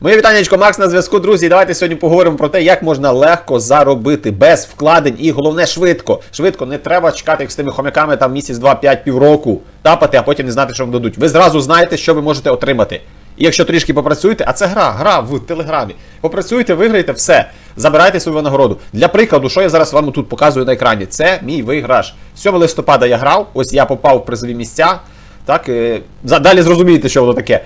Моє вітаннячко, Макс на зв'язку, друзі. Давайте сьогодні поговоримо про те, як можна легко заробити без вкладень і головне швидко. Швидко не треба чекати як з тими хомяками там місяць, два, п'ять, півроку тапати, а потім не знати, що вам дадуть. Ви зразу знаєте, що ви можете отримати. І якщо трішки попрацюєте, а це гра, гра в телеграмі. Попрацюєте, виграєте, все. Забирайте свою нагороду. Для прикладу, що я зараз вам тут показую на екрані, це мій виграш. 7 листопада я грав, ось я попав в призові місця. Так, е, далі зрозумієте, що воно таке.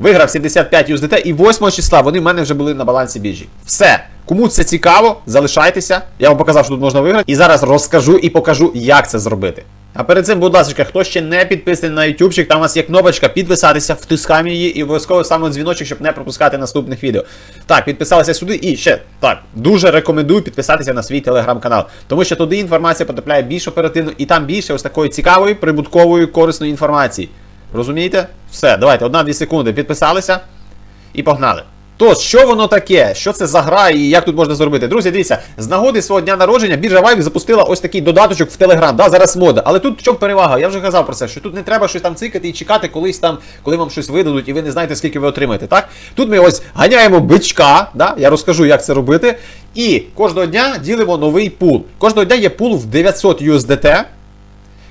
Виграв 75 USDT і 8 числа вони в мене вже були на балансі біржі. Все. Кому це цікаво, залишайтеся. Я вам показав, що тут можна виграти. І зараз розкажу і покажу, як це зробити. А перед цим, будь ласка, хто ще не підписаний на ютубчик, там у нас є кнопочка підписатися, втискаємо її і обов'язково саме дзвіночок, щоб не пропускати наступних відео. Так, підписалися сюди і ще так, дуже рекомендую підписатися на свій телеграм-канал, тому що туди інформація потрапляє більш оперативно і там більше ось такої цікавої, прибуткової, корисної інформації. Розумієте? Все, давайте, одна-дві секунди підписалися і погнали. Тож, що воно таке? Що це за гра і як тут можна зробити? Друзі, дивіться, з нагоди свого дня народження біржа Vibe запустила ось такий додаточок в Telegram. Да, зараз мода. Але тут в чому перевага? Я вже казав про це, що тут не треба щось там цикати і чекати колись там, коли вам щось видадуть, і ви не знаєте, скільки ви отримаєте. Так? Тут ми ось ганяємо бичка, да? я розкажу, як це робити. І кожного дня ділимо новий пул. Кожного дня є пул в 900 USDT.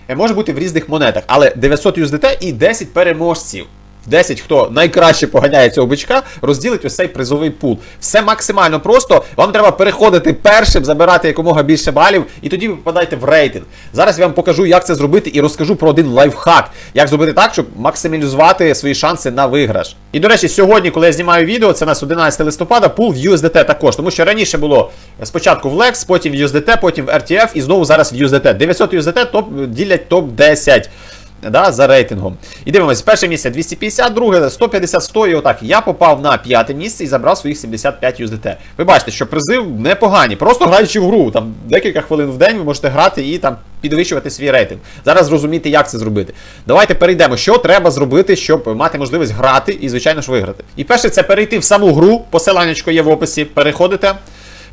Е, може бути в різних монетах, але 900 USDT і 10 переможців. 10, хто найкраще поганяє цього бичка, розділить ось цей призовий пул. Все максимально просто. Вам треба переходити першим, забирати якомога більше балів, і тоді ви попадаєте в рейтинг. Зараз я вам покажу, як це зробити, і розкажу про один лайфхак, як зробити так, щоб максималізувати свої шанси на виграш. І до речі, сьогодні, коли я знімаю відео, це у нас 11 листопада, пул в USDT також, тому що раніше було спочатку в Lex, потім в USDT, потім в RTF і знову зараз в USDT. 900 USDT топ ділять топ 10 да, за рейтингом. І дивимось, перше місце 250, друге 150, 100 і отак. Я попав на п'яте місце і забрав своїх 75 USDT. Ви бачите, що призи непогані. Просто граючи в гру, там декілька хвилин в день ви можете грати і там підвищувати свій рейтинг. Зараз зрозуміти, як це зробити. Давайте перейдемо, що треба зробити, щоб мати можливість грати і, звичайно ж, виграти. І перше, це перейти в саму гру. Посиланнячко є в описі. Переходите.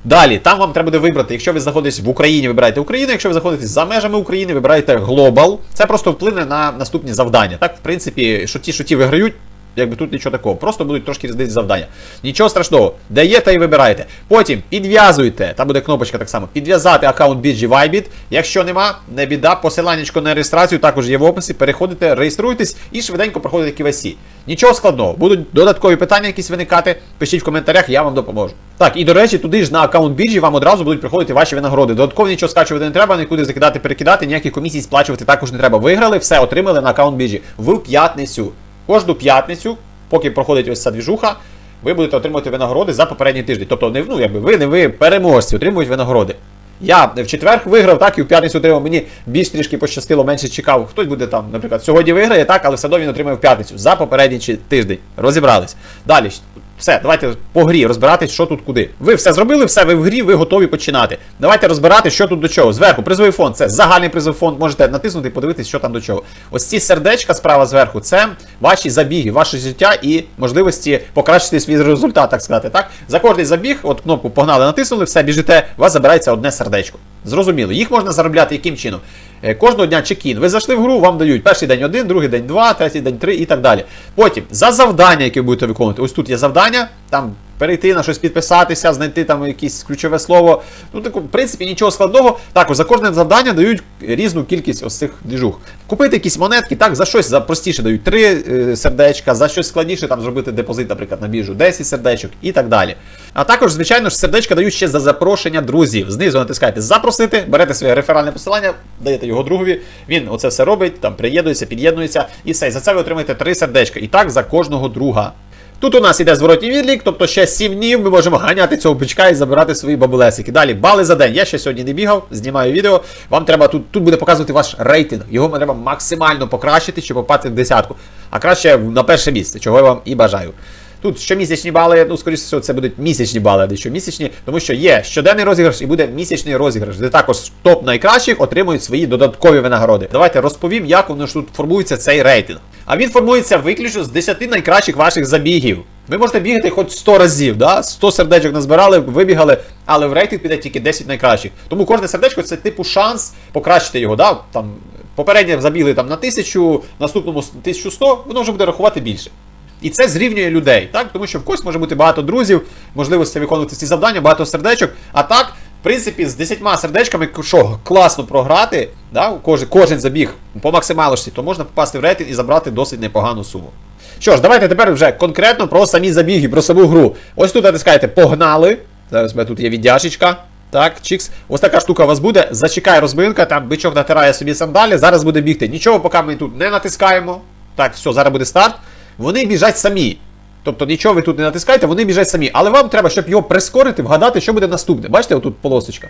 Далі, там вам треба буде вибрати, якщо ви знаходитесь в Україні, вибираєте Україну, якщо ви знаходитесь за межами України, вибираєте Global. Це просто вплине на наступні завдання. Так, в принципі, що ті, що ті виграють, якби тут нічого такого. Просто будуть трошки різниці завдання. Нічого страшного. Та й вибираєте. Потім підв'язуйте, там буде кнопочка так само, підв'язати аккаунт BG Vibit. Якщо нема, не біда, посиланнячко на реєстрацію також є в описі. Переходите, реєструйтесь і швиденько проходите KYC. Нічого складного. Будуть додаткові питання якісь виникати. Пишіть в коментарях, я вам допоможу. Так, і до речі, туди ж на аккаунт біржі вам одразу будуть приходити ваші винагороди. Додатково нічого скачувати не треба, нікуди закидати, перекидати, ніяких комісій сплачувати також не треба. Виграли, все отримали на аккаунт біржі в п'ятницю. Кожну п'ятницю, поки проходить ось ця двіжуха, ви будете отримувати винагороди за попередній тиждень. Тобто, не ну, якби ви не ви переможці, отримують винагороди. Я в четвер виграв, так, і в п'ятницю отримав. Мені більш трішки пощастило, менше чекав. Хтось буде там, наприклад, сьогодні виграє, так, але все одно він отримає в п'ятницю за попередній тиждень. Розібрались. Далі. Все, давайте по грі розбиратись, що тут куди. Ви все зробили, все, ви в грі, ви готові починати. Давайте розбирати, що тут до чого. Зверху призовий фонд, це загальний призовий фонд. Можете натиснути і подивитись, що там до чого. Ось ці сердечка справа зверху, це ваші забіги, ваше життя і можливості покращити свій результат, так сказати. Так? За кожний забіг, от кнопку погнали, натиснули, все, біжите, у вас забирається одне сердечко. Зрозуміло. Їх можна заробляти яким чином? Е, Кожного дня чекін. Ви зайшли в гру, вам дають перший день один, другий день два, третій день три і так далі. Потім за завдання, яке ви будете виконувати. Ось тут є завдання, там перейти на щось підписатися, знайти там якесь ключове слово. Ну, так, в принципі, нічого складного. Також за кожне завдання дають різну кількість ось цих двіжух. Купити якісь монетки, так, за щось за простіше дають 3 е, сердечка, за щось складніше там зробити депозит, наприклад, на біржу 10 сердечок і так далі. А також, звичайно ж, сердечка дають ще за запрошення друзів. Знизу натискаєте запросити, берете своє реферальне посилання, даєте його другові. Він оце все робить, там приєднується, під'єднується, і все. І за це ви отримаєте 3 сердечка. І так за кожного друга. Тут у нас іде зворотній відлік, тобто ще 7 днів ми можемо ганяти цього бичка і забирати свої бабулесики. Далі бали за день. Я ще сьогодні не бігав, знімаю відео. Вам треба тут, тут буде показувати ваш рейтинг. Його треба максимально покращити, щоб попати в десятку. А краще на перше місце, чого я вам і бажаю. Тут щомісячні бали, ну, скоріше всього, це будуть місячні бали, а не щомісячні, тому що є щоденний розіграш і буде місячний розіграш, де також топ найкращих отримують свої додаткові винагороди. Давайте розповім, як воно ж тут формується цей рейтинг. А він формується виключно з 10 найкращих ваших забігів. Ви можете бігати хоч 100 разів, да? 100 сердечок назбирали, вибігали, але в рейтинг піде тільки 10 найкращих. Тому кожне сердечко це типу шанс покращити його. Да? Там, попередньо забігли там, на 1000, наступному 1100, воно вже буде рахувати більше. І це зрівнює людей, так? Тому що в когось може бути багато друзів, можливості виконувати ці завдання, багато сердечок. А так, принципі, з 10 сердечками, що класно програти, да? кожен, кожен забіг по максималочці, то можна попасти в рейтинг і забрати досить непогану суму. Що ж, давайте тепер вже конкретно про самі забіги, про саму гру. Ось тут натискаєте погнали. Зараз у мене тут є віддяшечка. Так, чікс. Ось така штука у вас буде. Зачекає розбинка, там бичок натирає собі сандалі. Зараз буде бігти. Нічого, поки ми тут не натискаємо. Так, все, зараз буде старт. Вони біжать самі. Тобто нічого ви тут не натискаєте, вони біжать самі. Але вам треба, щоб його прискорити, вгадати, що буде наступне. Бачите, отут полосочка.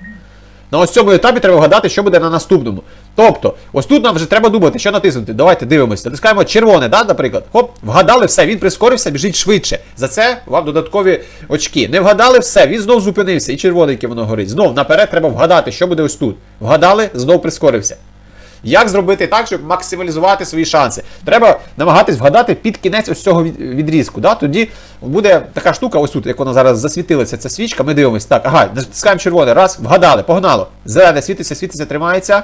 На ось цьому етапі треба вгадати, що буде на наступному. Тобто, ось тут нам вже треба думати, що натиснути. Давайте дивимося. Натискаємо червоне, да, наприклад. Хоп, вгадали все, він прискорився, біжить швидше. За це вам додаткові очки. Не вгадали все, він знов зупинився, і червоненьке воно горить. Знов наперед треба вгадати, що буде ось тут. Вгадали, знов прискорився. Як зробити так, щоб максималізувати свої шанси? Треба намагатись вгадати під кінець ось цього відрізку. Да? Тоді буде така штука, ось тут, як вона зараз засвітилася, ця свічка, ми дивимося. Так, ага, натискаємо червоне, раз, вгадали, погнало. Зелене світиться, світиться, тримається.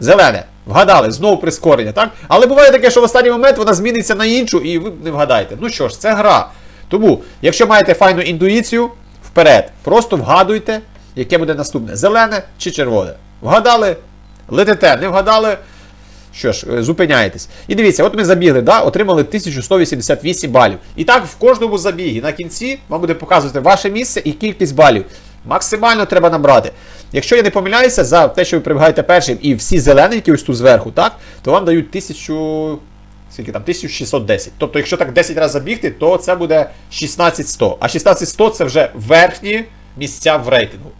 Зелене. Вгадали, знову прискорення, так? Але буває таке, що в останній момент вона зміниться на іншу і ви не вгадаєте. Ну що ж, це гра. Тому, якщо маєте файну інтуїцію, вперед. Просто вгадуйте, яке буде наступне: зелене чи червоне. Вгадали, летите, не вгадали. Що ж, е, зупиняєтесь. І дивіться, от ми забігли, да, отримали 1188 балів. І так в кожному забігі на кінці вам буде показувати ваше місце і кількість балів. Максимально треба набрати. Якщо я не помиляюся, за те, що ви прибігаєте першим і всі зелененькі ось тут зверху, так, то вам дають 1000. Скільки там? 1610. Тобто, якщо так 10 разів забігти, то це буде 16100. А 16100 це вже верхні місця в рейтингу.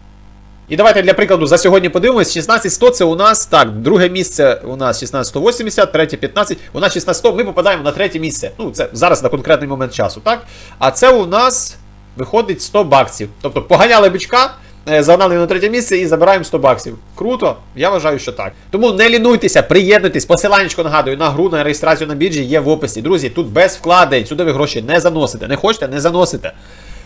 І давайте для прикладу за сьогодні подивимось. 16100 це у нас так, друге місце у нас 16180, третє 15. У нас 16100, ми попадаємо на третє місце. Ну, це зараз на конкретний момент часу, так? А це у нас виходить 100 баксів. Тобто поганяли бичка, е, загнали на третє місце і забираємо 100 баксів. Круто, я вважаю, що так. Тому не лінуйтеся, приєднуйтесь. Посиланнячко нагадую на гру на реєстрацію на біржі є в описі. Друзі, тут без вкладень, сюди ви гроші не заносите. Не хочете, не заносите.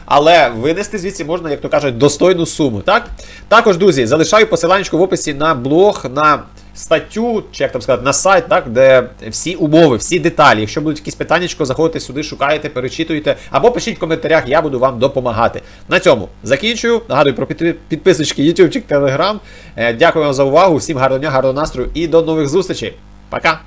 Але винести звідси можна, як то кажуть, достойну суму. Так? Також, друзі, залишаю посиланнячко в описі на блог, на статтю, чи як там сказати, на сайт, так, де всі умови, всі деталі. Якщо будуть якісь питання, заходите сюди, шукаєте, перечитуєте, або пишіть в коментарях, я буду вам допомагати. На цьому закінчую. Нагадую про підписочки, ютубчик, телеграм. Е, Дякую вам за увагу. Всім гарного дня, гарного настрою і до нових зустрічей. Пока!